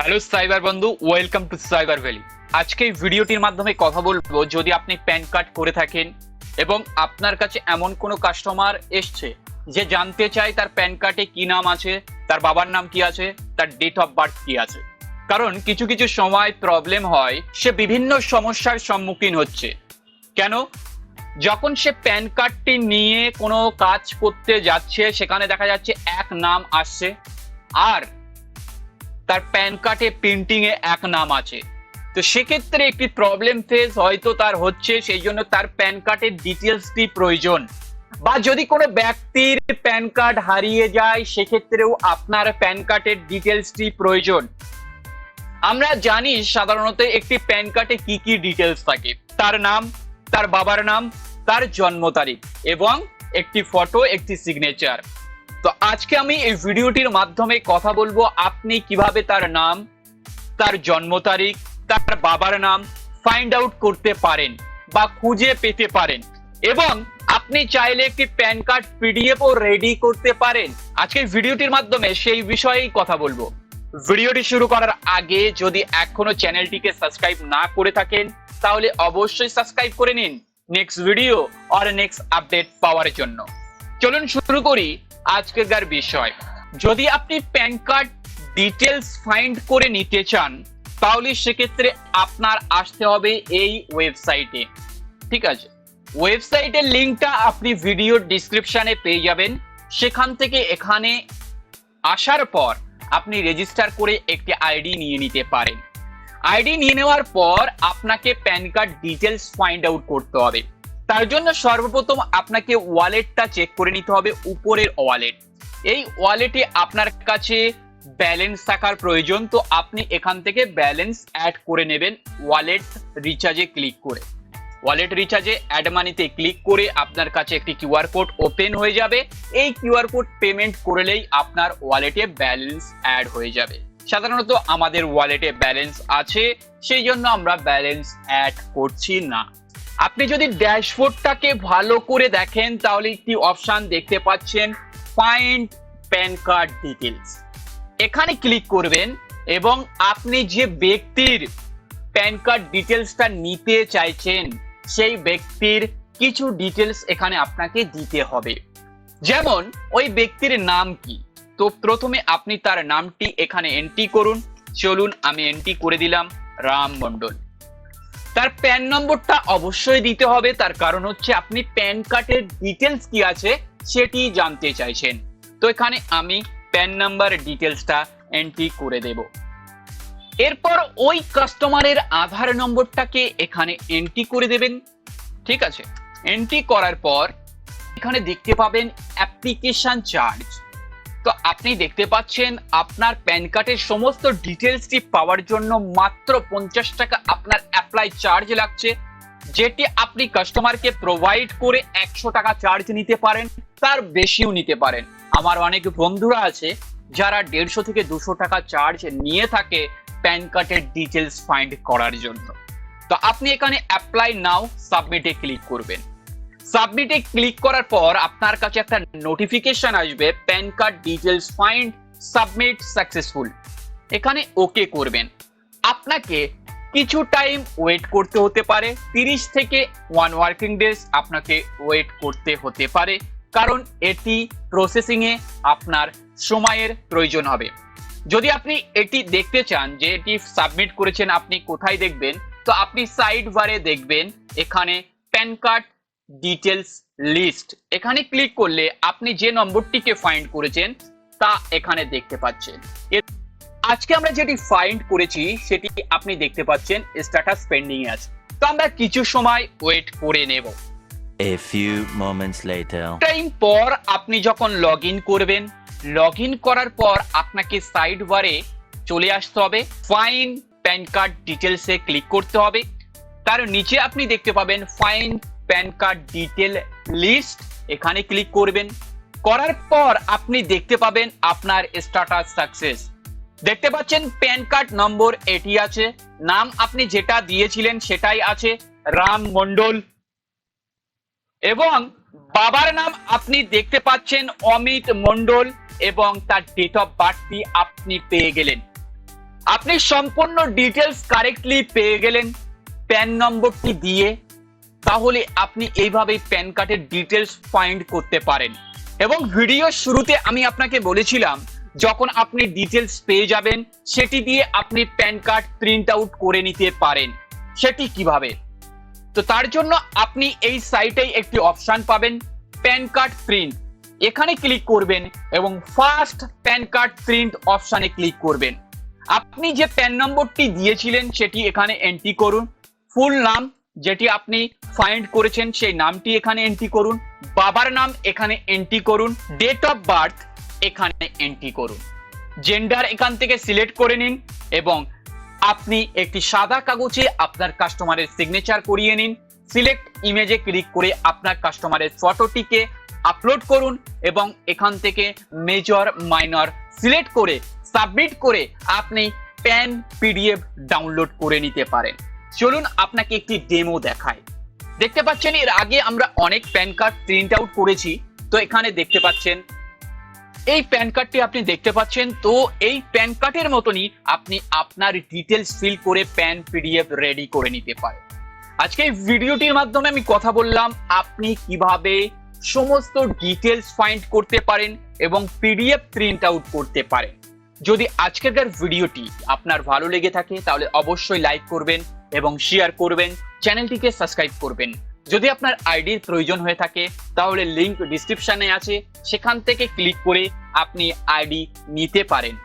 Hello cyber বন্ধু welcome to cyber valley আজকে এই ভিডিওটির মাধ্যমে কথা বলব যদি আপনি প্যান কার্ড করে থাকেন এবং আপনার কাছে এমন কোনো কাস্টমার এসছে যে জানতে চায় তার প্যান কার্ডে কি নাম আছে, তার বাবার নাম কি আছে, তার ডেট অফ বার্থ কি আছে। কারণ কিছু কিছু সময় প্রবলেম হয়, সে বিভিন্ন সমস্যার সম্মুখীন হচ্ছে। কেন? যখন সে প্যান কার্ডটি নিয়ে কোনো কাজ করতে যাচ্ছে, সেখানে দেখা যাচ্ছে এক নাম আসছে। আর তার প্যান কার্ডে প্রিন্টিং এ এক নাম আছে। তো সেক্ষেত্রে একটি প্রবলেম ফেস হয়তো তার হচ্ছে, সেই জন্য তার প্যান কার্ডের ডিটেলসটি প্রয়োজন? বা যদি কোনো ব্যক্তির প্যান কার্ড হারিয়ে যায়, সেক্ষেত্রেও আপনার প্যান কার্ডের ডিটেলসটি প্রয়োজন? আমরা জানি সাধারণত একটি প্যান কার্ডে কি কি ডিটেলস থাকে। তার নাম, তার বাবার নাম, তার জন্ম তারিখ এবং একটি ফটো একটি সিগনেচার তো আজকে আমি এই ভিডিওটির মাধ্যমে কথা বলব আপনি কীভাবে তার নাম, তার জন্ম তারিখ, তার বাবার নাম ফাইন্ড আউট করতে পারেন বা খুঁজে পেতে পারেন। এবং আপনি চাইলে একটি প্যান কার্ড পিডিএফ ও রেডি করতে পারেন। আজকে ভিডিওটির মাধ্যমে সেই বিষয়েই কথা বলব। ভিডিওটি শুরু করার আগে যদি এখনও চ্যানেলটিকে সাবস্ক্রাইব না করে থাকেন, তাহলে অবশ্যই সাবস্ক্রাইব করে নিন। নেক্সট ভিডিও আর নেক্সট আপডেট পাওয়ার জন্য। চলুন শুরু করি। আজকের বিষয়। যদি আপনি প্যান কার্ড ডিটেলস ফাইন্ড করে নিতে চান, তাহলে সেক্ষেত্রে আপনার আসতে হবে এই ওয়েবসাইটে। ঠিক আছে? ওয়েবসাইটের লিঙ্কটা আপনি ভিডিও ডিসক্রিপশানে পেয়ে যাবেন। সেখান থেকে এখানে আসার পর আপনি রেজিস্টার করে একটি আইডি নিয়ে নিতে পারেন। আইডি নিয়ে নেওয়ার পর আপনাকে PAN card details find out করতে হবে। তার জন্য সর্বপ্রথম আপনাকে ওয়ালেটটা চেক করে নিতে হবে উপরের ওয়ালেট এই ওয়ালেটে আপনার কাছে ব্যালেন্স থাকার প্রয়োজন, তো আপনি এখান থেকে ব্যালেন্স অ্যাড করে নেবেন ওয়ালেট রিচার্জে ক্লিক করে। ওয়ালেট রিচার্জে অ্যাড মানিতে ক্লিক করে আপনার কাছে একটি কিউআর কোড ওপেন হয়ে যাবে। এই কিউআর কোড পেমেন্ট করলেই আপনার ওয়ালেটে ব্যালেন্স অ্যাড হয়ে যাবে। সাধারণত আমাদের ওয়ালেটে ব্যালেন্স আছে, সেই জন্য আমরা ব্যালেন্স অ্যাড করছি না। আপনি যদি ড্যাশবোর্ডটাকে ভালো করে দেখেন, তাহলে একটি অপশন দেখতে পাচ্ছেন ফাইন্ড প্যান কার্ড ডিটেলস এখানে ক্লিক করবেন এবং আপনি যে ব্যক্তির প্যান কার্ড ডিটেলসটা নিতে চাইছেন, সেই ব্যক্তির কিছু ডিটেলস এখানে আপনাকে দিতে হবে। যেমন, ওই ব্যক্তির নাম কি? তো প্রথমে আপনি তার নামটি এখানে এন্ট্রি করুন। চলুন, আমি এন্ট্রি করে দিলাম, রাম মন্ডল তার প্যান নম্বরটা অবশ্যই দিতে হবে। তার কারণ হচ্ছে আপনি প্যান কার্ডের ডিটেলস কি আছে সেটি জানতে চাইছেন। তো এখানে আমি প্যান নাম্বার ডিটেলসটা এন্ট্রি করে দেব। এরপর ওই কাস্টমারের আধার নম্বরটাকে এখানে এন্ট্রি করে দেবেন। ঠিক আছে? এন্ট্রি করার পর এখানে দেখতে পাবেন অ্যাপ্লিকেশন চার্জ তো আপনি দেখতে পাচ্ছেন আপনার প্যান কার্ডের সমস্ত ডিটেলসটি পাওয়ার জন্য মাত্র পঞ্চাশ টাকা আপনার অ্যাপ্লাই চার্জ লাগছে, যেটি আপনি কাস্টমারকে প্রোভাইড করে একশো টাকা চার্জ নিতে পারেন, তার বেশিও নিতে পারেন। আমার অনেক বন্ধুরা আছে, যারা দেড়শো থেকে দুশো টাকা চার্জ নিয়ে থাকে প্যান কার্ডের ডিটেলস ফাইন্ড করার জন্য। তো আপনি এখানে অ্যাপ্লাই নাও সাবমিটে ক্লিক করবেন। সাবমিটে ক্লিক করার পর আপনার কাছে একটা নোটিফিকেশন আসবে PAN card details find submit successful এখানে ওকে করবেন। আপনাকে কিছু টাইম ওয়েট করতে হতে পারে, তিরিশ থেকে ওয়ান ওয়ার্কিং ডেজ আপনাকে ওয়েট করতে হতে পারে, কারণ এটি প্রসেসিং এ আপনার সময়ের প্রয়োজন হবে। যদি আপনি এটি দেখতে চান যে এটি সাবমিট করেছেন, আপনি কোথায় দেখবেন, তো আপনি সাইড বারে দেখবেন, এখানে প্যান কার্ড ডিটেলস লিস্ট এখানে ক্লিক করলে আপনি যে নম্বরটিকে ফাইন্ড করেছেন তা এখানে দেখতে পাচ্ছেন। আজকে আমরা যেটি ফাইন্ড করেছি সেটি আপনি দেখতে পাচ্ছেন স্ট্যাটাস পেন্ডিং এ আছে। তো আমরা কিছু সময় ওয়েট করে নেব। A few moments later. Time পর আপনি যখন লগ ইন করবেন লগ ইন করার পর আপনাকে সাইড বারে চলে আসতে হবে। ফাইন প্যান কার্ড ডিটেলসে ক্লিক করতে হবে। তার নিচে আপনি দেখতে পাবেন find PAN card detail list, এখানে ক্লিক করবেন। করার পর আপনি দেখতে পাবেন আপনার স্ট্যাটাস সাকসেস। দেখতে পাচ্ছেন প্যান কার্ড নম্বর এটি আছে। নাম আপনি যেটা দিয়েছিলেন সেটাই আছে, রাম মন্ডল এবং বাবার নাম আপনি দেখতে পাচ্ছেন অমিত মন্ডল এবং তার ডেট অফ বার্থটি আপনি পেয়ে গেলেন। আপনি সম্পূর্ণ ডিটেলস কারেক্টলি পেয়ে গেলেন। প্যান নম্বরটি দিয়ে তাহলে আপনি এইভাবেই প্যান কার্ডের ডিটেলস ফাইন্ড করতে পারেন। এবং ভিডিওর শুরুতে আমি আপনাকে বলেছিলাম, যখন আপনি ডিটেলস পেয়ে যাবেন, সেটি দিয়ে আপনি প্যান কার্ড প্রিন্ট আউট করে নিতে পারেন। সেটি কীভাবে? তো তার জন্য আপনি এই সাইটেই একটি অপশন পাবেন, প্যান কার্ড প্রিন্ট। এখানে ক্লিক করবেন এবং ফার্স্ট প্যান কার্ড প্রিন্ট অপশনে ক্লিক করবেন। আপনি যে প্যান নম্বরটি দিয়েছিলেন, সেটি এখানে এন্ট্রি করুন। ফুল নাম যেটি আপনি ফাইন্ড করেছেন, সেই নামটি এখানে এন্ট্রি করুন। বাবার নাম এখানে এন্ট্রি করুন। ডেট অফ বার্থ এখানে এন্ট্রি করুন। জেন্ডার এখান থেকে সিলেক্ট করে নিন এবং আপনি একটি সাদা কাগজে আপনার কাস্টমারের সিগনেচার করিয়ে নিন। সিলেক্ট ইমেজে ক্লিক করে আপনার কাস্টমারের ফটোটিকে আপলোড করুন এবং এখান থেকে মেজর মাইনর সিলেক্ট করে সাবমিট করে আপনি প্যান পিডিএফ ডাউনলোড করে নিতে পারেন। চলুন আপনাকে একটি ডেমো দেখায় দেখতে পাচ্ছেন, এর আগে আমরা অনেক প্যান কার্ড প্রিন্ট আউট করেছি। তো এখানে দেখতে পাচ্ছেন, এই প্যান কার্ডটি আপনি দেখতে পাচ্ছেন, তো এই প্যান কার্ডের মতনই আপনি আপনার ডিটেলস ফিল করে প্যান পিডিএফ রেডি করে নিতে পারেন। আজকে এই ভিডিওটির মাধ্যমে আমি কথা বললাম, আপনি কীভাবে সমস্ত ডিটেলস ফাইন্ড করতে পারেন এবং পিডিএফ প্রিন্ট আউট করতে পারেন। যদি আজকেরকার ভিডিওটি আপনার ভালো লেগে থাকে, তাহলে অবশ্যই লাইক করবেন এবং শেয়ার করবেন চ্যানেলটিকে সাবস্ক্রাইব করবেন। যদি আপনার আইডির প্রয়োজন হয়ে থাকে, তাহলে লিংক ডিসক্রিপশনে আছে। সেখান থেকে ক্লিক করে আপনি আইডি নিতে পারেন।